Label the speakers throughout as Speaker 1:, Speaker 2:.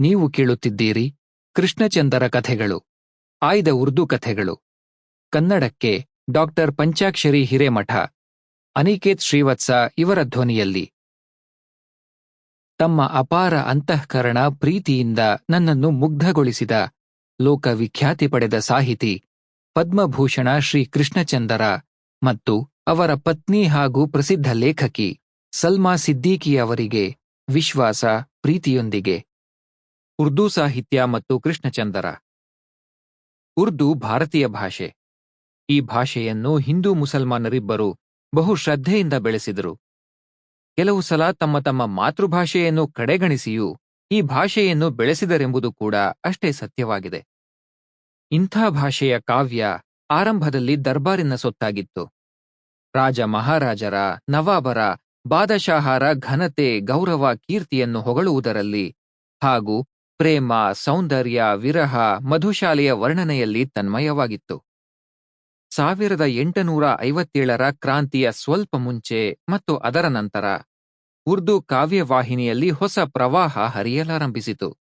Speaker 1: ನೀವು ಕೇಳುತ್ತಿದ್ದೀರಿ ಕೃಷ್ಣಚಂದರ ಕಥೆಗಳು, ಆಯ್ದ ಉರ್ದು ಕಥೆಗಳು. ಕನ್ನಡಕ್ಕೆ ಡಾಕ್ಟರ್ ಪಂಚಾಕ್ಷರಿ ಹಿರೇಮಠ, ಅನಿಕೇತ್ ಶ್ರೀವತ್ಸ ಇವರ ಧ್ವನಿಯಲ್ಲಿ. ತಮ್ಮ ಅಪಾರ ಅಂತಃಕರಣ ಪ್ರೀತಿಯಿಂದ ನನ್ನನ್ನು ಮುಗ್ಧಗೊಳಿಸಿದ ಲೋಕವಿಖ್ಯಾತಿ ಪಡೆದ ಸಾಹಿತಿ ಪದ್ಮಭೂಷಣ ಶ್ರೀ ಕೃಷ್ಣಚಂದರ ಮತ್ತು ಅವರ ಪತ್ನಿ ಹಾಗೂ ಪ್ರಸಿದ್ಧ ಲೇಖಕಿ ಸಲ್ಮಾ ಸಿದ್ದೀಕಿ ಅವರಿಗೆ ವಿಶ್ವಾಸ, ಪ್ರೀತಿಯೊಂದಿಗೆ. ಉರ್ದು ಸಾಹಿತ್ಯ ಮತ್ತು ಕೃಷ್ಣಚಂದರ. ಉರ್ದು ಭಾರತೀಯ ಭಾಷೆ. ಈ ಭಾಷೆಯನ್ನು ಹಿಂದೂ ಮುಸಲ್ಮಾನರಿಬ್ಬರು ಬಹು ಶ್ರದ್ಧೆಯಿಂದ ಬೆಳೆಸಿದರು. ಕೆಲವು ಸಲ ತಮ್ಮ ತಮ್ಮ ಮಾತೃಭಾಷೆಯನ್ನು ಕಡೆಗಣಿಸಿಯೂ ಈ ಭಾಷೆಯನ್ನು ಬೆಳೆಸಿದರೆಂಬುದು ಕೂಡ ಅಷ್ಟೇ ಸತ್ಯವಾಗಿದೆ. ಇಂಥ ಭಾಷೆಯ ಕಾವ್ಯ ಆರಂಭದಲ್ಲಿ ದರ್ಬಾರಿನ ಸೊತ್ತಾಗಿತ್ತು. ರಾಜ ಮಹಾರಾಜರ, ನವಾಬರ, ಬಾದಶಾಹರ ಘನತೆ ಗೌರವ ಕೀರ್ತಿಯನ್ನು ಹೊಗಳುವುದರಲ್ಲಿ ಹಾಗೂ ಪ್ರೇಮ, ಸೌಂದರ್ಯ, ವಿರಹ, ಮಧುಶಾಲೆಯ ವರ್ಣನೆಯಲ್ಲಿ ತನ್ಮಯವಾಗಿತ್ತು. ಸಾವಿರದ ಎಂಟುನೂರ ಐವತ್ತೇಳರ ಕ್ರಾಂತಿಯ ಸ್ವಲ್ಪ ಮುಂಚೆ ಮತ್ತು ಅದರ ನಂತರ, ಉರ್ದು ಕಾವ್ಯವಾಹಿನಿಯಲ್ಲಿ ಹೊಸ ಪ್ರವಾಹ ಹರಿಯಲಾರಂಭಿಸಿತು.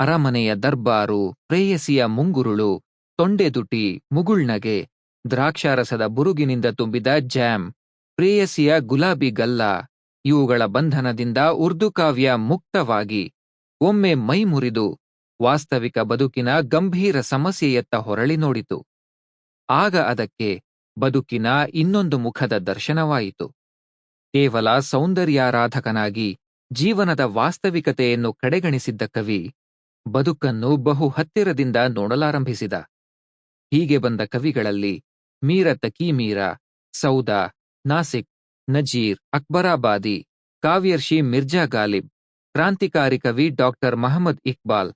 Speaker 1: ಅರಮನೆಯ ದರ್ಬಾರು, ಪ್ರೇಯಸಿಯ ಮುಂಗುರುಳು, ತೊಂಡೆದುಟಿ, ಮುಗುಳ್ನಗೆ, ದ್ರಾಕ್ಷಾರಸದ ಬುರುಗಿನಿಂದ ತುಂಬಿದ ಜ್ಯಾಮ್, ಪ್ರೇಯಸಿಯ ಗುಲಾಬಿ ಗಲ್ಲ, ಇವುಗಳ ಬಂಧನದಿಂದ ಉರ್ದು ಕಾವ್ಯ ಮುಕ್ತವಾಗಿ ಒಮ್ಮೆ ಮೈ ಮುರಿದು ವಾಸ್ತವಿಕ ಬದುಕಿನ ಗಂಭೀರ ಸಮಸ್ಯೆಯತ್ತ ಹೊರಳಿ ನೋಡಿತು. ಆಗ ಅದಕ್ಕೆ ಬದುಕಿನ ಇನ್ನೊಂದು ಮುಖದ ದರ್ಶನವಾಯಿತು. ಕೇವಲ ಸೌಂದರ್ಯಾರಾಧಕನಾಗಿ ಜೀವನದ ವಾಸ್ತವಿಕತೆಯನ್ನು ಕಡೆಗಣಿಸಿದ್ದ ಕವಿ ಬದುಕನ್ನು ಬಹು ಹತ್ತಿರದಿಂದ ನೋಡಲಾರಂಭಿಸಿದ. ಹೀಗೆ ಬಂದ ಕವಿಗಳಲ್ಲಿ ಮೀರ ತಕೀಮೀರ, ಸೌದಾ, ನಾಸಿಕ್, ನಜೀರ್, ಅಕ್ಬರಾಬಾದಿ, ಕಾವ್ಯರ್ಷಿ ಮಿರ್ಜಾ ಗಾಲಿಬ್ ಕ್ರಾಂತಿಕಾರಿ ಕವಿ ಡಾಕ್ಟರ್ ಮಹಮ್ಮದ್ ಇಕ್ಬಾಲ್,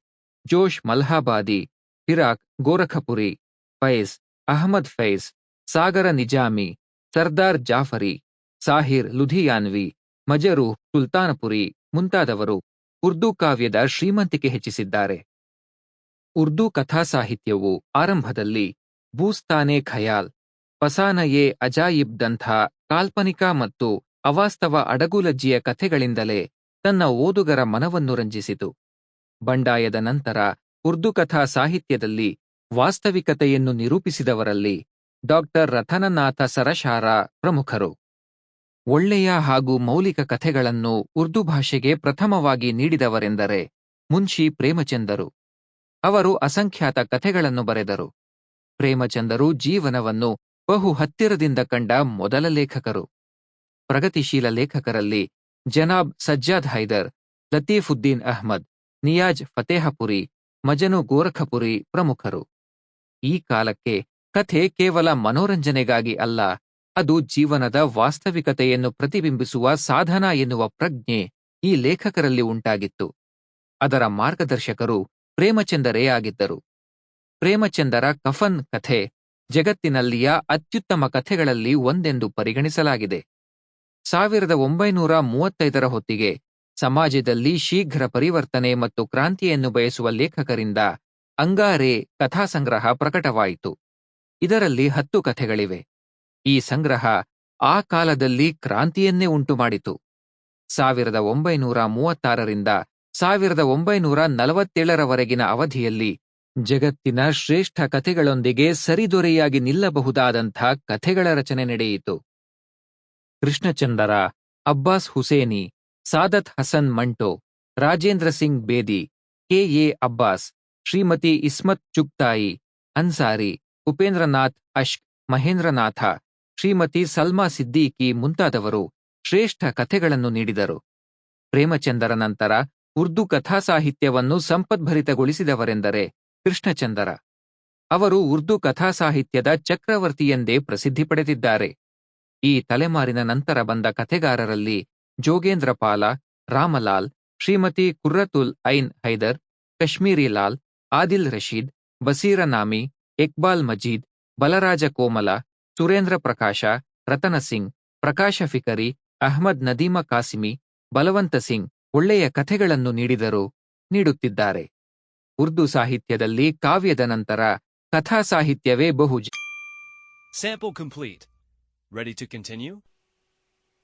Speaker 1: ಜೋಶ್ ಮಲ್ಹಾಬಾದಿ, ಫಿರಾಕ್ ಗೋರಖಪುರಿ, ಫೈಜ್ ಅಹಮದ್ ಫೈಜ್, ಸಾಗರ ನಿಜಾಮಿ, ಸರ್ದಾರ್ ಜಾಫರಿ, ಸಾಹಿರ್ ಲುಧಿಯಾನ್ವಿ, ಮಜರು ಸುಲ್ತಾನಪುರಿ ಮುಂತಾದವರು ಉರ್ದು ಕಾವ್ಯದ ಶ್ರೀಮಂತಿಕೆ ಹೆಚ್ಚಿಸಿದ್ದಾರೆ. ಉರ್ದು ಕಥಾಸಾಹಿತ್ಯವು ಆರಂಭದಲ್ಲಿ ಬೂಸ್ತಾನೆ ಖಯಾಲ್ ಪಸಾನಯೇ ಅಜಾಯಿಬ್ದಂಥ ಕಾಲ್ಪನಿಕ ಮತ್ತು ಅವಾಸ್ತವ ಅಡಗುಲಜ್ಜಿಯ ಕಥೆಗಳಿಂದಲೇ ತನ್ನ ಓದುಗರ ಮನವನ್ನು ರಂಜಿಸಿತು. ಬಂಡಾಯದ ನಂತರ ಉರ್ದು ಕಥಾ ಸಾಹಿತ್ಯದಲ್ಲಿ ವಾಸ್ತವಿಕತೆಯನ್ನು ನಿರೂಪಿಸಿದವರಲ್ಲಿ ಡಾಕ್ಟರ್ ರಥನನಾಥ ಸರಶಾರ ಪ್ರಮುಖರು. ಒಳ್ಳೆಯ ಹಾಗೂ ಮೌಲಿಕ ಕಥೆಗಳನ್ನು ಉರ್ದು ಭಾಷೆಗೆ ಪ್ರಥಮವಾಗಿ ನೀಡಿದವರೆಂದರೆ ಮುನ್ಷಿ ಪ್ರೇಮಚಂದರು. ಅವರು ಅಸಂಖ್ಯಾತ ಕಥೆಗಳನ್ನು ಬರೆದರು. ಪ್ರೇಮಚಂದರು ಜೀವನವನ್ನು ಬಹು ಹತ್ತಿರದಿಂದ ಕಂಡ ಮೊದಲ ಲೇಖಕರು. ಪ್ರಗತಿಶೀಲ ಲೇಖಕರಲ್ಲಿ ಜನಾಬ್ ಸಜ್ಜಾದ್ ಹೈದರ್, ಲತೀಫುದ್ದೀನ್ ಅಹ್ಮದ್, ನಿಯಾಜ್ ಫತೇಹಪುರಿ, ಮಜನು ಗೋರಖಪುರಿ ಪ್ರಮುಖರು. ಈ ಕಾಲಕ್ಕೆ ಕಥೆ ಕೇವಲ ಮನೋರಂಜನೆಗಾಗಿ ಅಲ್ಲ, ಅದು ಜೀವನದ ವಾಸ್ತವಿಕತೆಯನ್ನು ಪ್ರತಿಬಿಂಬಿಸುವ ಸಾಧನ ಎನ್ನುವ ಪ್ರಜ್ಞೆ ಈ ಲೇಖಕರಲ್ಲಿ ಉಂಟಾಗಿತ್ತು. ಅದರ ಮಾರ್ಗದರ್ಶಕರು ಪ್ರೇಮಚಂದರೇ ಆಗಿದ್ದರು. ಪ್ರೇಮಚಂದರ ಕಫನ್ ಕಥೆ ಜಗತ್ತಿನಲ್ಲಿಯ ಅತ್ಯುತ್ತಮ ಕಥೆಗಳಲ್ಲಿ ಒಂದೆಂದು ಪರಿಗಣಿಸಲಾಗಿದೆ. ಸಾವಿರದ ಒಂಬೈನೂರ ಮೂವತ್ತೈದರ ಹೊತ್ತಿಗೆ ಸಮಾಜದಲ್ಲಿ ಶೀಘ್ರ ಪರಿವರ್ತನೆ ಮತ್ತು ಕ್ರಾಂತಿಯನ್ನು ಬಯಸುವ ಲೇಖಕರಿಂದ ಅಂಗಾರೆ ಕಥಾಸಂಗ್ರಹ ಪ್ರಕಟವಾಯಿತು. ಇದರಲ್ಲಿ ಹತ್ತು ಕಥೆಗಳಿವೆ. ಈ ಸಂಗ್ರಹ ಆ ಕಾಲದಲ್ಲಿ ಕ್ರಾಂತಿಯನ್ನೇ ಉಂಟುಮಾಡಿತು. ಸಾವಿರದ ಒಂಬೈನೂರ ಮೂವತ್ತಾರರಿಂದ ಸಾವಿರದ ಒಂಬೈನೂರ ನಲವತ್ತೇಳರವರೆಗಿನ ಅವಧಿಯಲ್ಲಿ ಜಗತ್ತಿನ ಶ್ರೇಷ್ಠ ಕಥೆಗಳೊಂದಿಗೆ ಸರಿದೊರೆಯಾಗಿ ನಿಲ್ಲಬಹುದಾದಂಥ ಕಥೆಗಳ ರಚನೆ ನಡೆಯಿತು. ಕೃಷ್ಣಚಂದರ, ಅಬ್ಬಾಸ್ ಹುಸೇನಿ, ಸಾದತ್ ಹಸನ್ ಮಂಟೋ, ರಾಜೇಂದ್ರ ಸಿಂಗ್ ಬೇದಿ ಕೆ ಎ ಅಬ್ಬಾಸ್, ಶ್ರೀಮತಿ ಇಸ್ಮತ್ ಚುಕ್ತಾಯಿ, ಅನ್ಸಾರಿ, ಉಪೇಂದ್ರನಾಥ್ ಅಶ್ಕ್, ಮಹೇಂದ್ರನಾಥ, ಶ್ರೀಮತಿ ಸಲ್ಮಾ ಸಿದ್ದೀಕಿ ಮುಂತಾದವರು ಶ್ರೇಷ್ಠ ಕಥೆಗಳನ್ನು ನೀಡಿದರು. ಪ್ರೇಮಚಂದರ ನಂತರ ಉರ್ದು ಕಥಾಸಾಹಿತ್ಯವನ್ನು ಸಂಪದ್ಭರಿತಗೊಳಿಸಿದವರೆಂದರೆ ಕೃಷ್ಣಚಂದರ. ಅವರು ಉರ್ದು ಕಥಾಸಾಹಿತ್ಯದ ಚಕ್ರವರ್ತಿಯೆಂದೇ ಪ್ರಸಿದ್ಧಿ ಪಡೆದಿದ್ದಾರೆ. ಈ ತಲೆಮಾರಿನ ನಂತರ ಬಂದ ಕಥೆಗಾರರಲ್ಲಿ ಜೋಗೇಂದ್ರ ಪಾಲ ರಾಮಲಾಲ್, ಶ್ರೀಮತಿ ಕುರ್ರತುಲ್ ಐನ್ ಹೈದರ್, ಕಶ್ಮೀರಿ ಲಾಲ್, ಆದಿಲ್ ರಶೀದ್ ಬಸೀರ ನಾಮಿ ಇಕ್ಬಾಲ್ ಮಜೀದ್, ಬಲರಾಜ ಕೋಮಲ, ಸುರೇಂದ್ರ ಪ್ರಕಾಶ, ರತನ ಸಿಂಗ್, ಪ್ರಕಾಶ ಫಿಕರಿ, ಅಹ್ಮದ್ ನದೀಮ ಕಾಸಿಮಿ, ಬಲವಂತ ಸಿಂಗ್ ಒಳ್ಳೆಯ ಕಥೆಗಳನ್ನು ನೀಡಿದರು, ನೀಡುತ್ತಿದ್ದಾರೆ ಉರ್ದು ಸಾಹಿತ್ಯದಲ್ಲಿ ಕಾವ್ಯದ ನಂತರ ಕಥಾ ಸಾಹಿತ್ಯವೇ
Speaker 2: ಬಹುಜ್. Ready to continue?